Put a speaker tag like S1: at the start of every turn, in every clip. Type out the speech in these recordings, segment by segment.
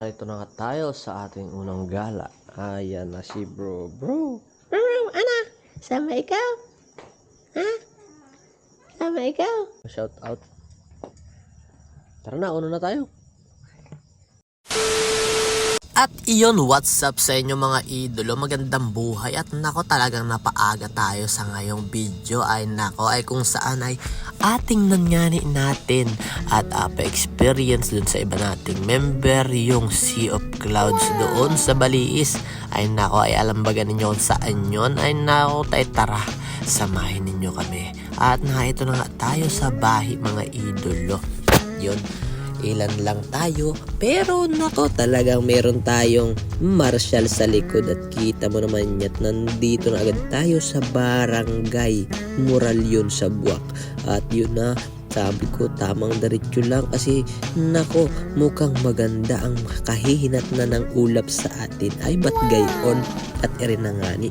S1: Ito na nga tayo sa ating unang gala. Ayan na si bro. Bro!
S2: Bro, ana, sama ikaw? Ha? Sama ikaw?
S1: Shout out. Tara na, una na tayo. At iyon, what's up sa inyo mga idolo, magandang buhay at nako talagang napaaga tayo sa ngayong video ay nako ay kung saan ay ating nangyani natin at uh, experience dun sa iba nating member yung Sea of Clouds doon sa Baliis. Ay nako ay alam baga ninyo kung saan yun. Ay nako tay tara samahin ninyo kami. At na ito na nga tayo sa bahi mga idolo. Yun ilan lang tayo pero nako talagang meron tayong marshal sa likod at kita mo naman yan nandito na agad tayo sa barangay mural yun sa buwak. At yun na sabi ko tamang diretso lang kasi nako mukhang maganda ang kahihinat na ng ulap sa atin. Ay ba't gayon? At ere na nga ni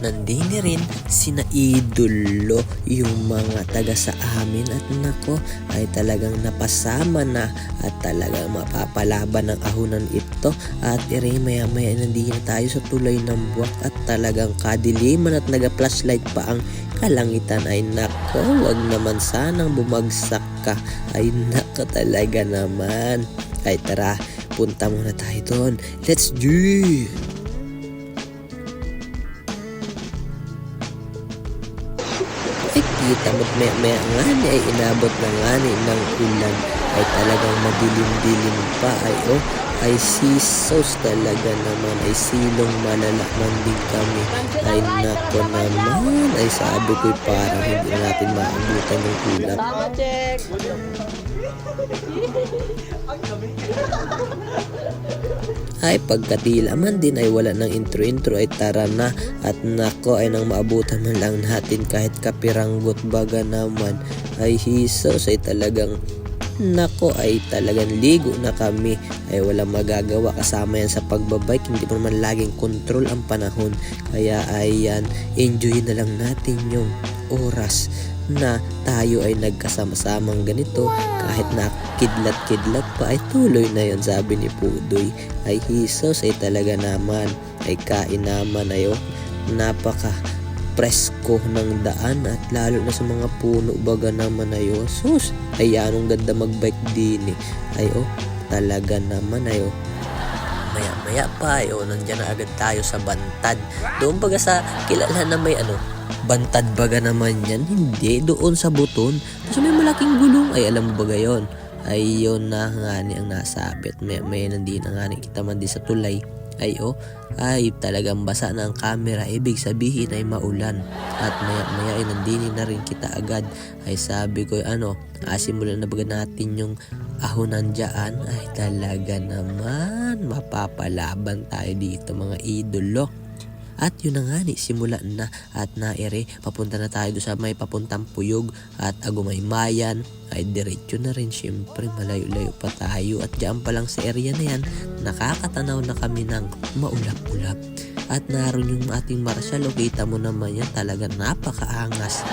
S1: nandini rin sina idolo yung mga taga sa amin. At nako ay talagang napasama na at talagang mapapalaban ng ahunan ito. At ere maya maya nandini na tayo sa tulay ng buwak at talagang kadiliman at naga flashlight pa ang kalangitan. Ay nako wag naman sanang bumagsak ka. Ay nako talaga naman. Ay tara punta muna tayo doon. Let's do kita mo't maya maya nga ni ay inabot na nga ni ng ulan ay talagang madilim-dilim pa. Ay oh ay sisos talaga naman ay silong malalakman din kami. Ay nako naman ay sabi ko'y parang hindi na natin maabutan yung ulap
S2: Tama, check!
S1: ay pagkatila man din ay wala ng intro-intro ay tara na. At nako ay nang maabutan man lang natin kahit kapiranggot baga naman. Ay hisos ay talagang nako ay talagang ligo na kami. Ay walang magagawa kasama yan sa pagbabike. Hindi mo naman laging control ang panahon. Kaya ayan enjoy na lang natin yung oras na tayo ay nagkasama-samang ganito. Kahit na kidlat-kidlat pa ay tuloy na yon sabi ni Pudoy. Ay hisos ay talaga naman. Ay kain naman ay oh, napaka presko ng daan. At lalo na sa mga puno baga naman ay oh, sus ay anong ganda magbike din eh. ay oh talaga naman ay oh. Maya maya pa ay oh, nandyan na agad tayo sa bantad. Doon baga sa kilala na may ano bantad baga naman yan. Hindi doon sa buton. Kasi may malaking gulong. Ay alam mo baga yon ay yun na nga ni ang nasabit. May, may nandito na nga ni. Kita man din sa tulay. Ay oh. Ay talagang basa na ang camera. Ibig sabihin ay maulan. At maya maya ay nandini na rin kita agad. Ay sabi ko ano? Asimulan na baga natin yung ahonan dyan. Ay talaga naman. Mapapalaban tayo dito mga idolo at yun na nga ni, simula na. At naere, papunta na tayo doon sa may papuntang puyog at agumaymayan. Ay diretso na rin syempre malayo-layo pa tayo. At diyan pa lang sa area na yan nakakatanaw na kami ng maulap-ulap. At naroon yung ating marshal o mo naman yan talaga napakaangas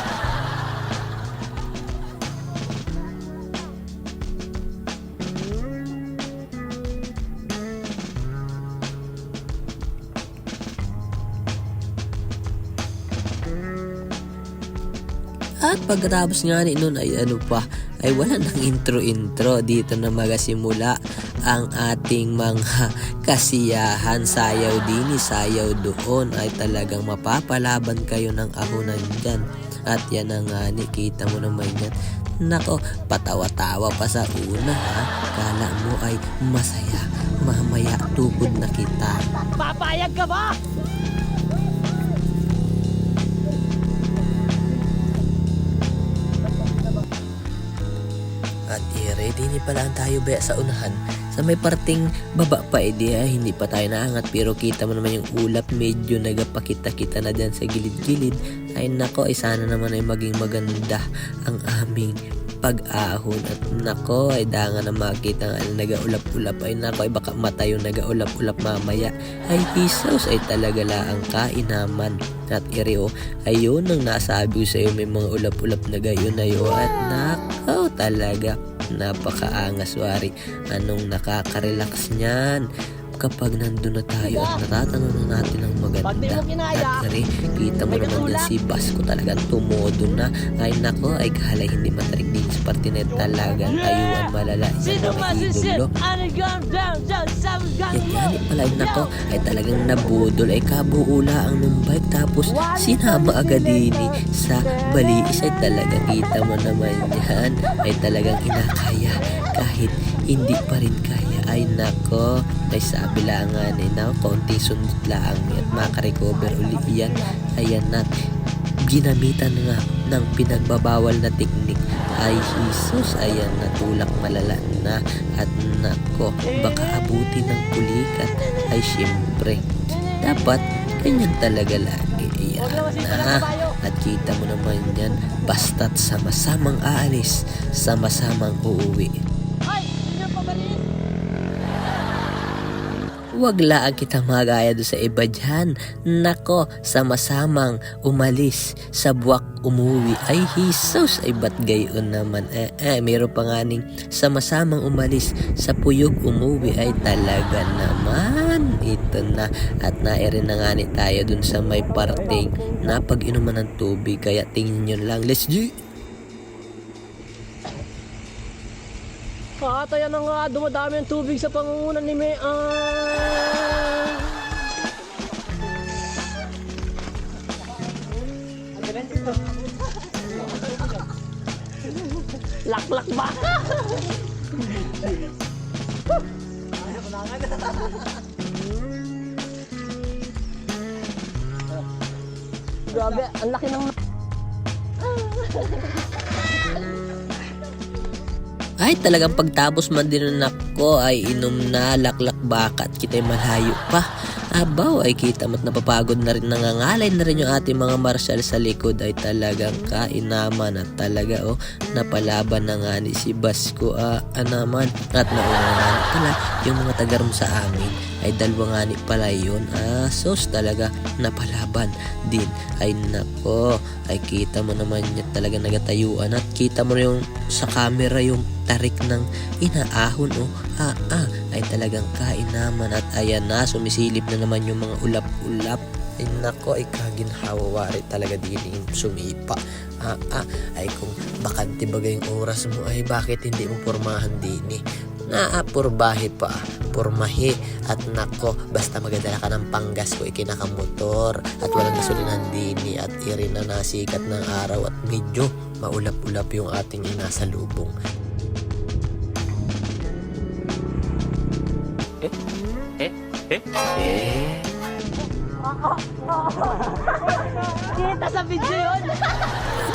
S1: pagkatapos nga ni nun ay ano pa, ay wala nang intro-intro. Dito na magasimula ang ating mga kasiyahan. Sayaw din, sayaw doon. Ay talagang mapapalaban kayo ng ahonan dyan. At yan na nga ni, kita mo naman yan. Nako, patawa-tawa pa sa una ha. Kala mo ay masaya. Mamaya tukod na kita.
S2: Papayag ka ba?
S1: At i-ready ni pala tayo ba sa unahan. Sa may parting baba pa edi ay hindi pa tayo naangat pero kita mo naman yung ulap medyo nagapakita-kita na dyan sa gilid-gilid. Ay nako ay sana naman ay maging maganda ang aming pag-ahon. At nako ay danga na makita nga na nagaulap-ulap. Ay nako ay baka mata nagaulap-ulap mamaya. Ay hisos ay talaga laang kainaman at ireo ayun ang nasabi ko sa iyo may mga ulap-ulap na gayon na at nako talaga napakaangas wari. Anong nakaka-relax niyan? Kapag nandun na tayo at natatanong na natin ang maganda. At kari, kita mo naman yan
S2: katulak.
S1: si Basko talagang tumodo na. Ay nako, ay kahalay hindi matarik din sa partinet talagang ayuan malala. Yan
S2: Sino
S1: mga
S2: masisip? Ano gun down, down, seven gun
S1: yan, pala ay nako, ay talagang nabudol ay kabuula ang numbay tapos sinama agad din sa baliis ay talaga kita mo naman yan ay talagang inakaya kahit hindi pa rin kaya ay nako. Ay sabi lang nga ni na konti sundot lang at makarecover uli yan ayan na. Ginamitan nga ng pinagbabawal na teknik. Ay Jesus. Ayan natulak malala na. At nako baka abuti ng kulikat. Ay syempre dapat ganyan talaga lagi. Ayan na at kita mo naman yan basta't sama-samang aalis sama-samang uuwi Huwag laang kita magaya do sa iba dyan. Nako, sama-samang umalis sa buwak umuwi. Ay, Jesus, ay ba't gayon naman? Eh, eh, meron pa nga ning sama-samang umalis sa puyog umuwi. Ay, talaga naman. Ito na. At nairin na nga ni tayo dun sa may parting na pag-inuman ng tubig. Kaya tingin nyo lang. Let's do
S2: Kakatayan na nga, dumadami ang tubig sa pangungunan ni May. Ah. Laklak ba? Grabe, ang laki ng
S1: Ay, talagang pagtapos man din ng ko ay inom na laklak bakat kita'y malayo pa. Abaw ay kita mo't napapagod na rin nangangalay na rin yung ating mga marshal sa likod ay talagang kainaman at talaga oh napalaban na nga ni si Basko ah, ah, naman at nauna nga ni pala yung mga tagarum sa amin ay dalawa nga ni pala yun. Ah sos talaga napalaban din. Ay nako ay kita mo naman niya talaga nagatayuan at kita mo yung sa camera yung tarik ng inaahon oh. Ah ah ay talagang kainaman at ayan na sumisilip na naman yung mga ulap-ulap. Ay nako ay kaginhawawari talaga din sumipa. Ah ah ay kung bakante bagay yung oras mo ay bakit hindi mo pormahan din eh? Naa purbahe pa purmahi at nako basta magadala ka ng panggas ko ikinakamotor at walang gasolinahan dini at iri na nasikat ng araw at medyo maulap-ulap yung ating inasalubong
S2: Kita sa video yun.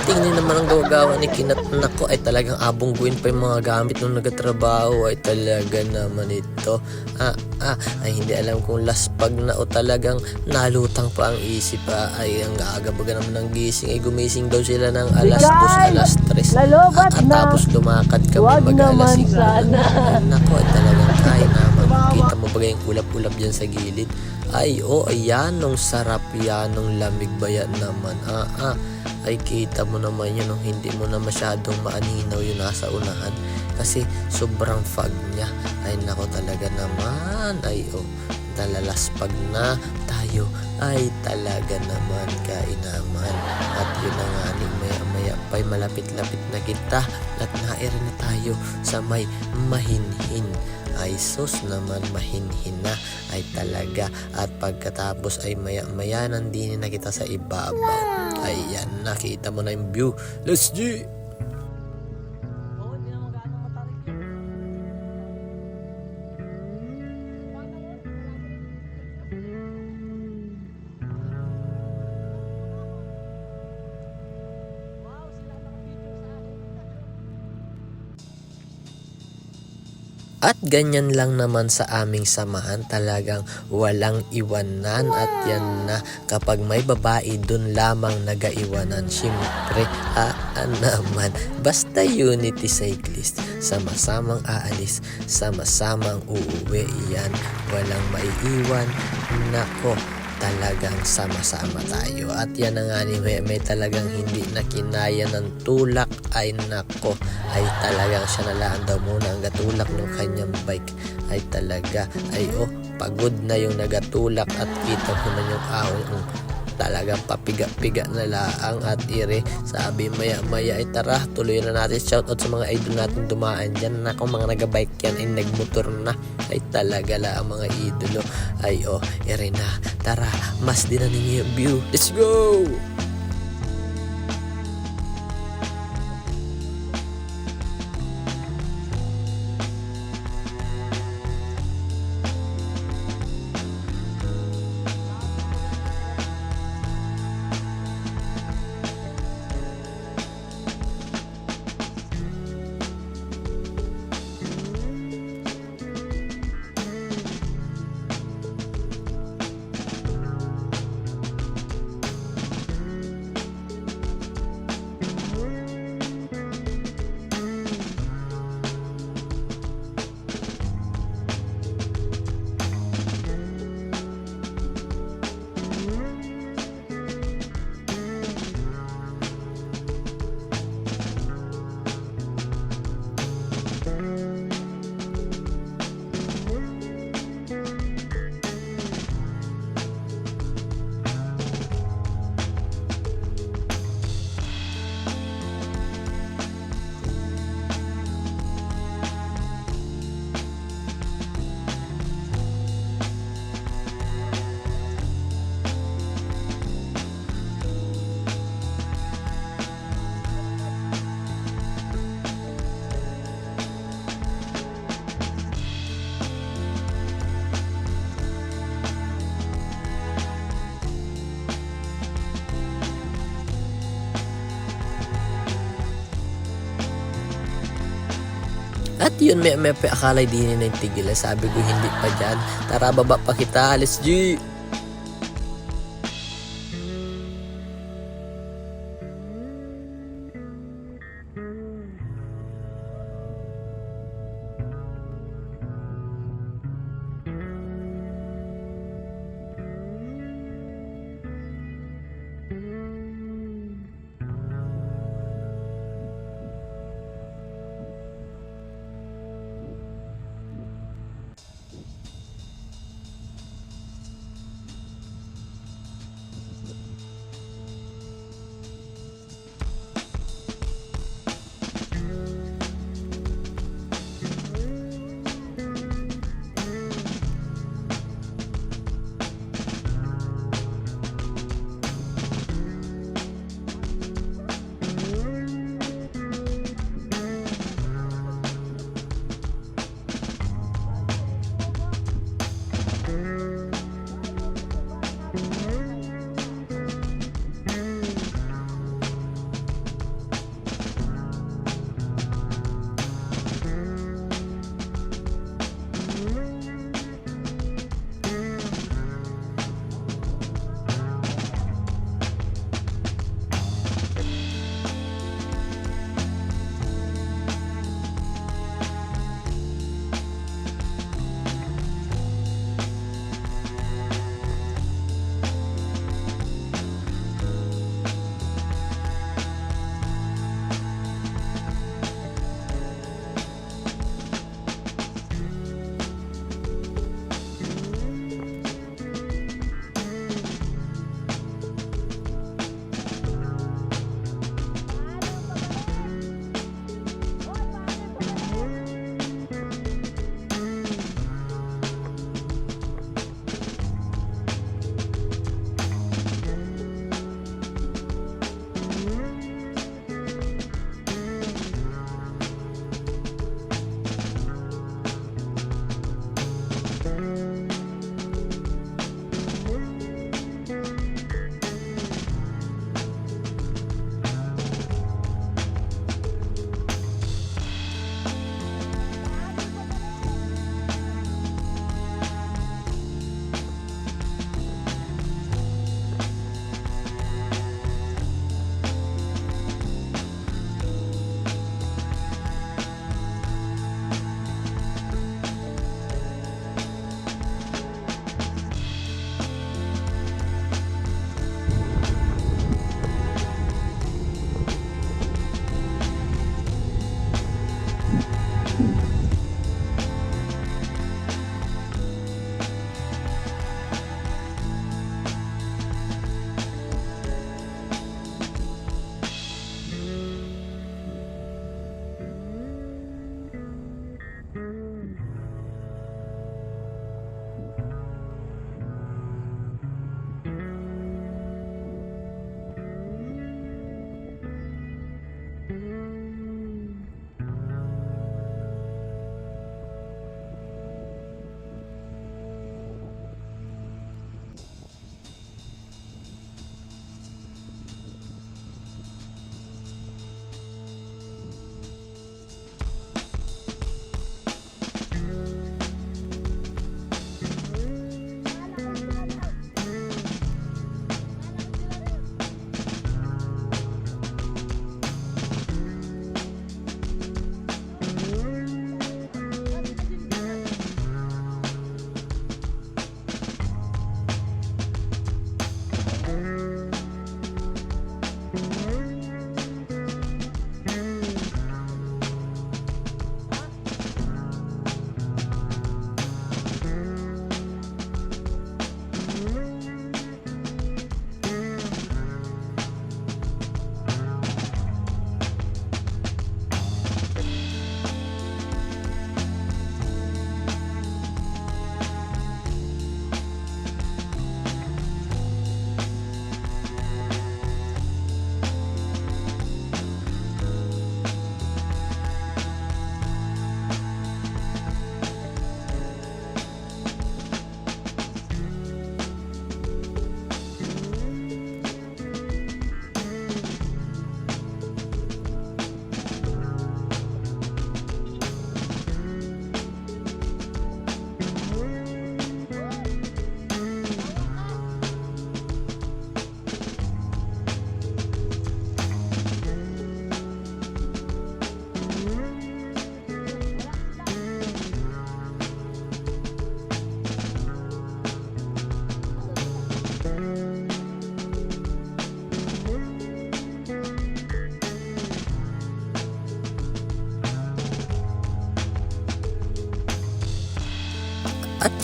S1: Tingnan naman ang gawagawa ni Kinat Nako ay talagang abongguin pa yung mga gamit nung nagatrabaho ay talaga naman ito. Ah, ah, ay hindi alam kung laspag na o talagang nalutang pa ang isip ah, ay ang agabaga naman ng gising ay gumising daw sila ng alas 2, alas 3.
S2: lalobat
S1: at,
S2: na.
S1: tapos lumakad kami
S2: Wag
S1: mag alas
S2: naman
S1: 5.
S2: sana.
S1: Ay, nako, ay talagang kaya naman. Ba yung ulap-ulap dyan sa gilid? Ay, oh, ayan, nung sarap yan, nung lamig ba yan naman? Ah, ah, ay kita mo naman yun, nung hindi mo na masyadong maaninaw yung nasa unahan. Kasi sobrang fog niya. Ay, nako talaga naman. Ay, oh, talalaspag na tayo. Ay, talaga naman, kainaman. At yun na nga, ni maya-maya pa'y malapit-lapit na kita at nair na tayo sa may mahinhin ay sus naman mahinhin na ay talaga. At pagkatapos ay maya maya nandini na kita sa ibabaw ayan nakita mo na yung view. Let's G At ganyan lang naman sa aming samahan talagang walang iwanan at yan na kapag may babae dun lamang nagaiwanan. Siyempre, aan naman. Basta unity cyclist. Sama-samang aalis, sama-samang uuwi. Yan, walang maiiwan. Nako, talagang sama-sama tayo. At yan na nga ni may talagang hindi na kinaya ng tulak ay nako. Ay talagang siya na lang daw muna ang gatulak ng kanyang bike. Ay talaga. Ay oh pagod na yung nagatulak at kita ko na yung ahon ang talagang papiga-piga na laang at ire sabi maya maya ay tara tuloy na natin. Shoutout sa mga idol natin dumaan dyan. Na kung mga nagabike yan ay nagmotor na. Ay talaga la ang mga idolo. Ay oh ire na. Tara mas din na ninyo. View. Let's go At yun, may, may akalay din na yung tigil. Sabi ko, hindi pa dyan. Tara, baba pa kita. Let's G!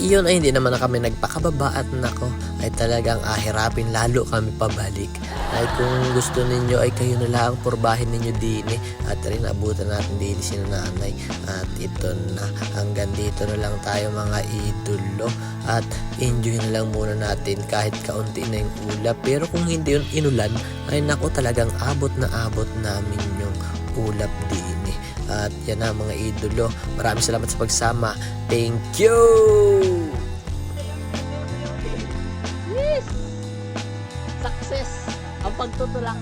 S1: Iyon ay hindi naman na kami nagpakababa at nako ay talagang ahirapin lalo kami pabalik. Ay kung gusto ninyo ay kayo na lang purbahin ninyo din eh. at rin abutan natin din si nanay at ito na hanggang dito na lang tayo mga idolo at enjoy na lang muna natin kahit kaunti na yung ulap pero kung hindi yun inulan ay nako talagang abot na abot namin yung ulap din. At yan na mga idolo. Maraming salamat sa pagsama. Thank you!
S2: Yes! Success! Ang pagtutulak.